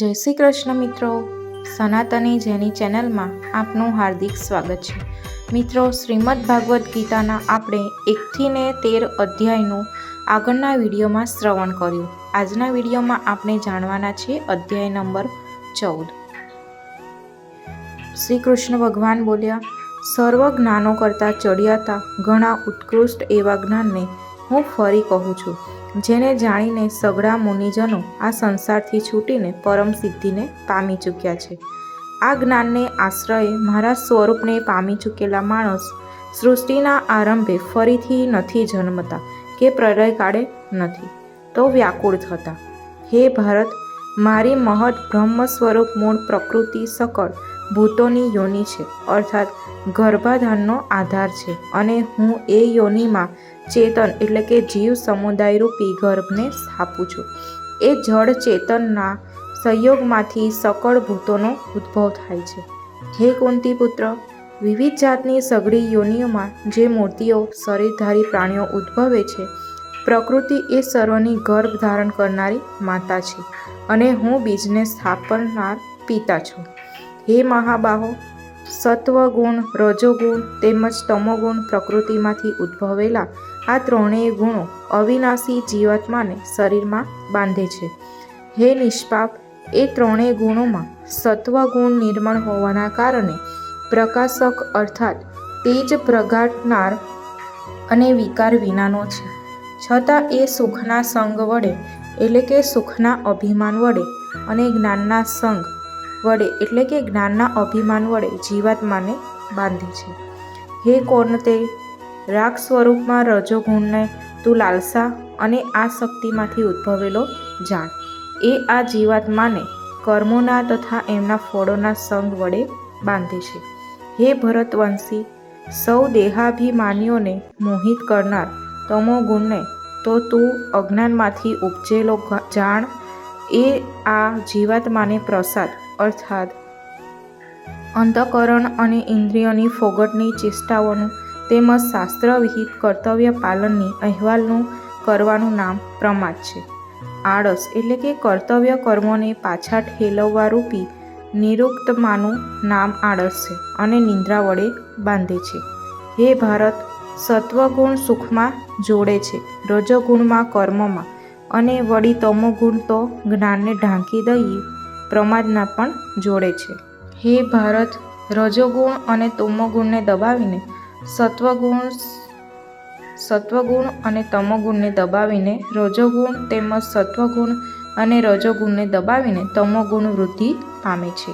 જય શ્રી કૃષ્ણ મિત્રો. સનાતની જેની ચેનલમાં આપનું હાર્દિક સ્વાગત છે. મિત્રો, શ્રીમદ ભાગવદ્ ગીતાના આપણે એકથી ને તેર અધ્યાયનું આગળના વિડીયોમાં શ્રવણ કર્યું. આજના વિડીયોમાં આપણે જાણવાના છે અધ્યાય નંબર ચૌદ. શ્રી કૃષ્ણ ભગવાન બોલ્યા, સર્વ જ્ઞાનો કરતાં ચડિયાતા ઘણા ઉત્કૃષ્ટ એવા જ્ઞાનને હું ફરી કહું છું. જેને જાણીને સગળા મુનિજનો આ સંસારથી છૂટીને પરમ સિદ્ધિને પામી ચૂક્યા છે. આ જ્ઞાનને આશ્રયે મારા સ્વરૂપને પામી ચૂકેલા માણસ સૃષ્ટિના આરંભે ફરીથી નથી જન્મતા કે પ્રલય કાઢે નથી. તો વ્યાકુળ થતા, હે ભારત, મારી મહદ બ્રહ્મ સ્વરૂપ મૂળ પ્રકૃતિ સકળ ભૂતોની યોનિ છે, અર્થાત ગર્ભાધાનનો આધાર છે અને હું એ યોનિમાં ચેતન એટલે કે જીવ સમુદાય રૂપી ગર્ભને સ્થાપું છું. એ જળ ચેતનના સંયોગમાંથી સકળ ભૂતોનો ઉદ્ભવ થાય છે. હે કુંતી પુત્ર વિવિધ જાતની સઘળી યોનિઓમાં જે મૂર્તિઓ, શરીરધારી પ્રાણીઓ ઉદ્ભવે છે, પ્રકૃતિ એ સર્વની ગર્ભ ધારણ કરનારી માતા છે અને હું બીજને સ્થાપનાર પિતા છું. હે મહાબાહો સત્વગુણ, રજોગુણ તેમજ તમોગુણ પ્રકૃતિમાંથી ઉદ્ભવેલા આ ત્રણેય ગુણો અવિનાશી જીવાત્માને શરીરમાં બાંધે છે. હે નિષ્પાપ, એ ત્રણેય ગુણોમાં સત્વગુણ નિર્મળ હોવાના કારણે પ્રકાશક અર્થાત તેજ પ્રગાટનાર અને વિકાર વિનાનો છે. છતાં એ સુખના સંગ વડે, એટલે કે સુખના અભિમાન વડે અને જ્ઞાનના સંગ વડે, એટલે કે જ્ઞાનના અભિમાન વડે જીવાત્માને બાંધે છે. હે કોણ તે રાગ સ્વરૂપમાં રજોગુણને તું લાલસા અને આ શક્તિમાંથી ઉદ્ભવેલો જાણ. એ આ જીવાત્માને કર્મોના તથા એમના ફળોના સંગ વડે બાંધે છે. હે ભરતવંશી, સૌ દેહાભિમાનીઓને મોહિત કરનાર તમો ગુણને તો તું અજ્ઞાનમાંથી ઉપજેલો જાણ. એ આ જીવાત્માને પ્રસાદ અર્થાત અંતકરણ અને ઇન્દ્રિયોની ફોગટની ચેષ્ટાઓનું તેમજ શાસ્ત્રવિહિત કર્તવ્ય પાલનની અહેવાલનું કરવાનું નામ પ્રમાદ છે. આળસ એટલે કે કર્તવ્ય કર્મોને પાછા ઠેલવવા રૂપી નિરુક્તમાનું નામ આળસ છે અને નિંદ્રા વડે બાંધે છે. હે ભારત, સત્વગુણ સુખમાં જોડે છે. રજોગુણમાં કર્મમાં અને વળી તમોગુણ તો જ્ઞાનને ઢાંકી દઈ પ્રમાદના પણ જોડે છે. હે ભારત રજોગુણ અને તમોગુણને દબાવીને, સત્વગુણ સત્વગુણ અને તમોગુણને દબાવીને રજોગુણ તેમજ સત્વગુણ અને રજોગુણને દબાવીને તમોગુણ વૃદ્ધિ પામે છે.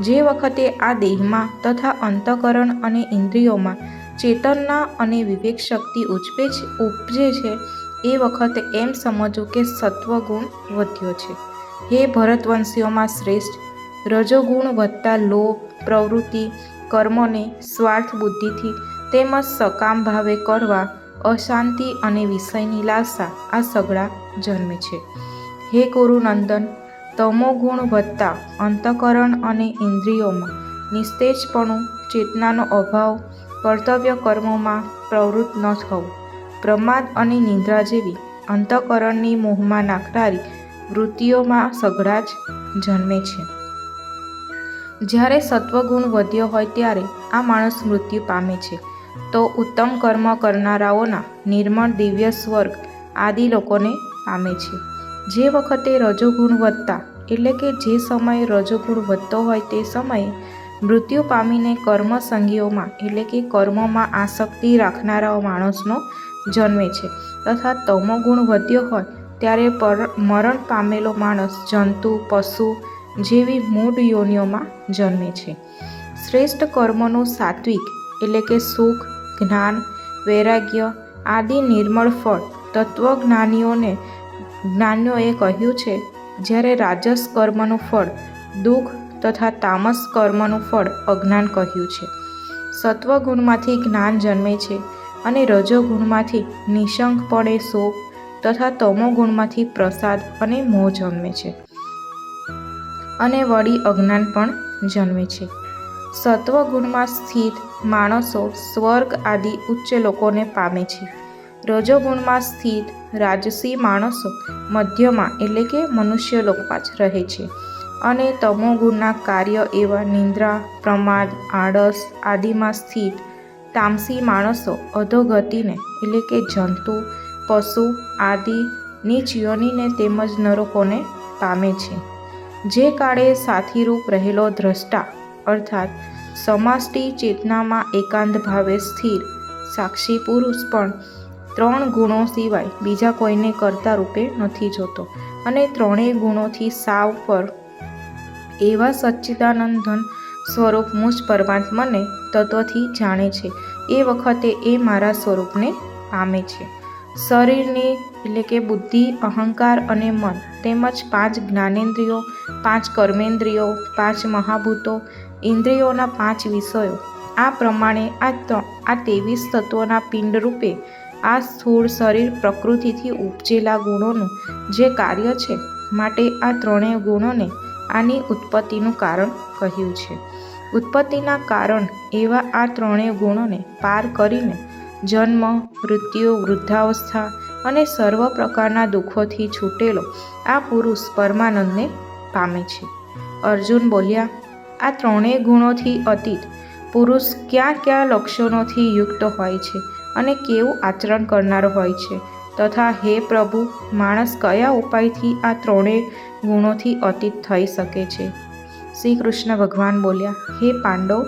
જે વખતે આ દેહમાં તથા અંતઃકરણ અને ઇન્દ્રિયોમાં ચેતનના અને વિવેક શક્તિ ઉજવે છે, ઉપજે છે, એ વખતે એમ સમજો કે સત્વગુણ વધ્યો છે. હે ભરતવંશીઓમાં શ્રેષ્ઠ. રજોગુણ વધતા લોભ, પ્રવૃત્તિ, કર્મોને સ્વાર્થ બુદ્ધિથી તેમજ સકામ ભાવે કરવા, અશાંતિ અને વિષયની લાલસા આ સગળા જન્મે છે. હે ગુરુનંદન, તમો ગુણ વધતા અંતઃકરણ અને ઇન્દ્રિયોમાં નિસ્તેજપણું, ચેતનાનો અભાવ, કર્તવ્ય કર્મોમાં પ્રવૃત્ત ન થવું. પ્રમાદ અને નિંદ્રા જેવી અંતઃકરણની મોહમાં નાખનારી વૃત્તિઓમાં સઘળા જ જન્મે છે. જ્યારે સત્વગુણ વધ્યો હોય ત્યારે આ માણસ મૃત્યુ પામે છે. તો ઉત્તમ કર્મ કરનારાઓના નિર્મળ દિવ્ય સ્વર્ગ આદિ લોકોને પામે છે. જે વખતે રજોગુણ વધતા, એટલે કે જે સમયે રજોગુણ વધતો હોય તે સમયે, મૃત્યુ પામીને કર્મ સંગીઓમાં, એટલે કે કર્મોમાં આસક્તિ રાખનારા માણસનો જન્મે છે. તથા તમોગુણ વધ્યો હોય ત્યારે પર, મરણ પામેલો માણસ, જંતુ, પશુ જેવી મૂળ યોનિઓમાં જન્મે છે. શ્રેષ્ઠ કર્મનો સાત્વિક એટલે કે સુખ, જ્ઞાન, વૈરાગ્ય આદિ નિર્મળ ફળ તત્વજ્ઞાનીઓને, જ્ઞાનીઓએ કહ્યું છે, જ્યારે રાજસ કર્મનું ફળ, દુઃખ તથા તામસ કર્મનું ફળ અજ્ઞાન કહ્યું છે. સત્વગુણમાંથી જ્ઞાન જન્મે છે અને રજોગુણમાંથી નિશંકપણે શોક તથા તમોગુણમાંથી પ્રસાદ અને મોહ જન્મે છે. અને વળી અજ્ઞાન પણ જન્મે છે. સત્વગુણમાં સ્થિત માણસો સ્વર્ગ આદિ ઉચ્ચ લોકોને પામે છે. રજોગુણમાં સ્થિત રાજસી માણસો મધ્યમાં એટલે કે મનુષ્ય લોકમાં જ રહે છે. અને તમોગુણના કાર્ય એવા નિંદ્રા, પ્રમાદ, આળસ આદિમાં સ્થિત તામસી માણસો અધોગતિને એટલે કે જંતુ પશુ, આદિ, નીચ યોનિને તેમજ નરકોને પામે છે. જે કાળે સાથીરૂપ રહેલો દ્રષ્ટા, અર્થાત સમાષ્ટિ ચેતનામાં એકાંત ભાવે સ્થિર, સાક્ષી પુરુષ પણ ત્રણ ગુણો સિવાય બીજા કોઈને કર્તા રૂપે નથી જોતો. અને ત્રણેય ગુણોથી સાવ પર એવા સચ્ચિદાનંદન સ્વરૂપ મુજ પરમાત્માને તત્વથી જાણે છે. એ વખતે એ મારા સ્વરૂપને પામે છે. શરીરની, એટલે કે બુદ્ધિ, અહંકાર અને મન તેમજ પાંચ જ્ઞાનેન્દ્રિયો, પાંચ કર્મેન્દ્રિયો, પાંચ મહાભૂતો, ઇન્દ્રિયોના પાંચ વિષયો. આ પ્રમાણે આ ત, આ ત્રેવીસ તત્વોના પિંડ રૂપે આ સ્થૂળ શરીર પ્રકૃતિથી ઉપજેલા ગુણોનું જે કાર્ય છે, માટે આ ત્રણેય ગુણોને આની ઉત્પત્તિનું કારણ કહ્યું છે. ઉત્પત્તિના કારણ એવા આ ત્રણેય ગુણોને પાર કરીને જન્મ, મૃત્યુ, વૃદ્ધાવસ્થા અને સર્વ પ્રકારના દુઃખોથી છૂટેલો આ પુરુષ પરમાનંદને પામે છે. અર્જુન બોલ્યા, આ ત્રણેય ગુણોથી અતીત પુરુષ ક્યાં ક્યાં લક્ષણોથી યુક્ત હોય છે અને કેવું આચરણ કરનાર હોય છે? તથા હે પ્રભુ, માણસ કયા ઉપાયથી આ ત્રણેય ગુણોથી અતીત થઈ શકે છે? શ્રી કૃષ્ણ ભગવાન બોલ્યા, હે પાંડવ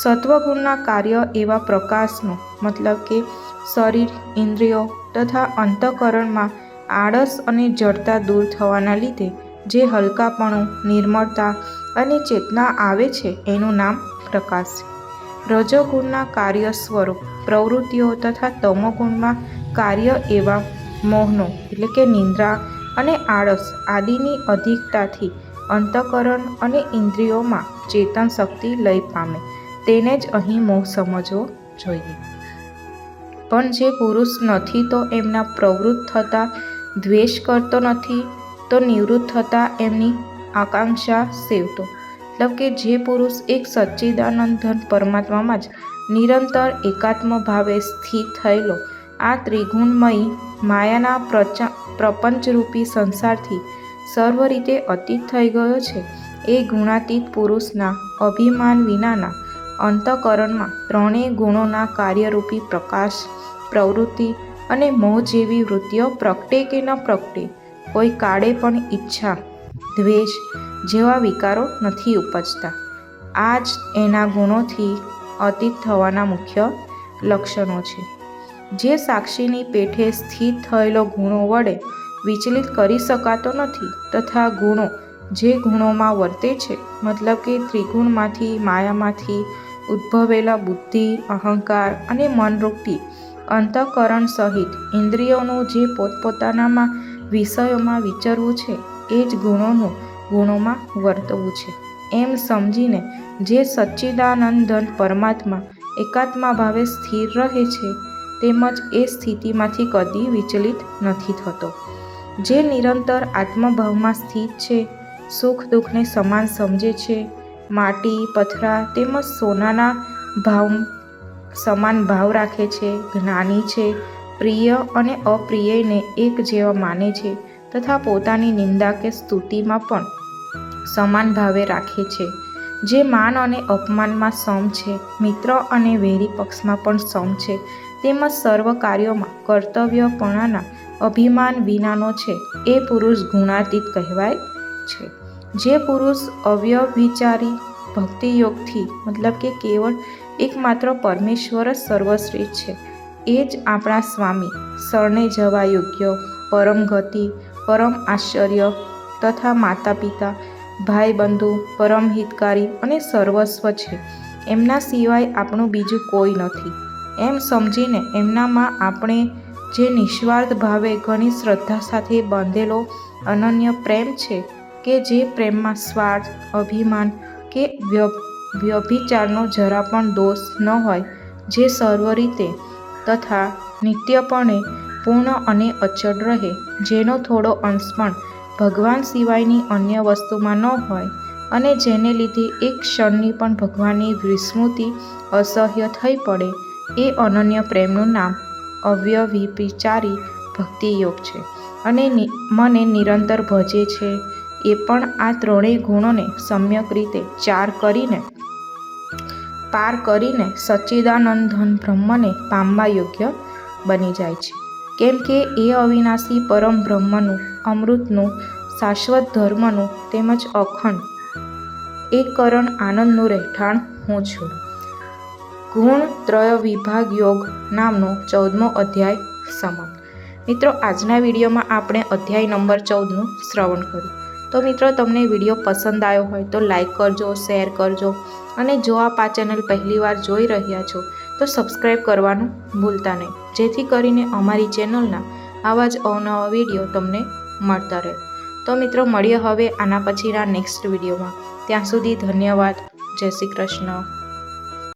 સત્વગુણના કાર્ય એવા પ્રકાશનો, મતલબ કે શરીર, ઇન્દ્રિયો તથા અંતઃકરણમાં આળસ અને જડતા દૂર થવાના લીધે જે હલકાપણું, નિર્મળતા અને ચેતના આવે છે, એનું નામ પ્રકાશ રજોગુણના કાર્ય સ્વરૂપ, પ્રવૃત્તિઓ તથા તમોગુણમાં કાર્ય એવા મોહનો, એટલે કે નિંદ્રા અને આળસ આદિની અધિકતાથી અંતઃકરણ અને ઇન્દ્રિયોમાં ચેતન શક્તિ લઈ પામે. તેને જ અહીં મોહ સમજવો જોઈએ. પણ જે પુરુષ નથી તો એમના પ્રવૃત્ત થતાં, દ્વેષ કરતો નથી તો નિવૃત્ત થતાં એમની આકાંક્ષા સેવતો. મતલબ કે જે પુરુષ એક સચ્ચિદાનંદ ધન પરમાત્મામાં જ નિરંતર એકાત્મ ભાવે સ્થિત થયેલો, આ ત્રિગુણમયી માયાના પ્રચા, પ્રપંચરૂપી સંસારથી સર્વ રીતે અતીત થઈ ગયો છે. એ ગુણાતીત પુરુષના અભિમાન વિનાના અંતઃકરણમાં ત્રણેય ગુણોના કાર્યરૂપી પ્રકાશ, પ્રવૃત્તિ અને મોહ જેવી વૃત્તિઓ પ્રગટે કે ન પ્રગટે, કોઈ કાળે પણ ઈચ્છા, દ્વેષ જેવા વિકારો નથી ઉપજતા. આ જ એના ગુણોથી અતીત થવાના મુખ્ય લક્ષણો છે. જે સાક્ષીની પેઠે સ્થિત થયેલો ગુણો વડે વિચલિત કરી શકાતો નથી તથા ગુણો જે ગુણોમાં વર્તે છે, મતલબ કે ત્રિગુણમાંથી, માયામાંથી ઉદ્ભવેલા બુદ્ધિ, અહંકાર અને મનરૂપી અંતઃકરણ સહિત ઇન્દ્રિયોનું જે પોતપોતાનામાં વિષયોમાં વિચરવું છે, એ જ ગુણોનું ગુણોમાં વર્તવું છે. એમ સમજીને જે સચ્ચિદાનંદન પરમાત્મા એકાત્મા ભાવે સ્થિર રહે છે, તેમજ એ સ્થિતિમાંથી કદી વિચલિત નથી થતો. જે નિરંતર આત્મભાવમાં સ્થિત છે, સુખ દુઃખને સમાન સમજે છે માટી, પથરા તેમજ સોનાના ભાવ સમાન ભાવ રાખે છે, જ્ઞાની છે, પ્રિય અને અપ્રિયને એક જેવા માને છે તથા પોતાની નિંદા કે સ્તુતિમાં પણ સમાન ભાવે રાખે છે. જે માન અને અપમાનમાં સમ છે, મિત્ર અને વેરી પક્ષમાં પણ સમ છે, તેમજ સર્વ કાર્યોમાં કર્તવ્યપણાના અભિમાન વિનાનો છે, એ પુરુષ ગુણાતીત કહેવાય છે. જે પુરુષ અવ્યવિચારી ભક્તિયોગથી, મતલબ કે કેવળ એકમાત્ર પરમેશ્વર જ સર્વશ્રેષ્ઠ છે. એ જ આપણા સ્વામી, શરણે જવા યોગ્ય, પરમ ગતિ, પરમ આશ્ચર્ય તથા માતા પિતા ભાઈ બંધુ પરમ હિતકારી અને સર્વસ્વ છે. એમના સિવાય આપણું બીજું કોઈ નથી. એમ સમજીને એમનામાં આપણે જે નિસ્વાર્થ ભાવે ઘણી શ્રદ્ધા સાથે બાંધેલો અનન્ય પ્રેમ છે કે જે પ્રેમમાં સ્વાર્થ, અભિમાન કે વ્ય વ્યભિચારનો જરા પણ દોષ ન હોય, જે સર્વ રીતે તથા નિત્યપણે પૂર્ણ અને અચળ રહે, જેનો થોડો અંશ પણ ભગવાન સિવાયની અન્ય વસ્તુમાં ન હોય, અને જેને લીધે એક ક્ષણની પણ ભગવાનની વિસ્મૃતિ અસહ્ય થઈ પડે, એ અનન્ય પ્રેમનું નામ અવ્યવિચારી ભક્તિ યોગ છે. અને મને નિરંતર ભજે છે એ પણ આ ત્રણેય ગુણોને સમ્યક રીતે ચાર કરીને, પાર કરીને સચ્ચિદાનંદન બ્રહ્મને પામવા યોગ્ય બની જાય છે. કેમ કે એ અવિનાશી પરમ બ્રહ્મનું, અમૃતનું, શાશ્વત ધર્મનું તેમજ અખંડ એક કરણ આનંદનું રહેઠાણ હું છું. ગુણ ત્રય વિભાગ યોગ નામનો ચૌદમો અધ્યાય સમાપ્ત. મિત્રો, આજના વિડીયોમાં આપણે અધ્યાય નંબર ચૌદનું શ્રવણ કર્યું. તો મિત્રો તમને વીડિયો પસંદ આવ્યો હોય તો લાઈક કરજો, શેર કરજો અને જો આપ આ ચેનલ પહેલીવાર જોઈ રહ્યા છો તો સબસ્ક્રાઈબ કરવાનું ભૂલતા નહીં. જેથી કરીને અમારી ચેનલના આવા જ અવનવા વીડિયો તમને મળતા રહે. તો મિત્રો મળીએ હવે આના પછીના નેક્સ્ટ વિડીયોમાં. ત્યાં સુધી ધન્યવાદ. જય શ્રી કૃષ્ણ.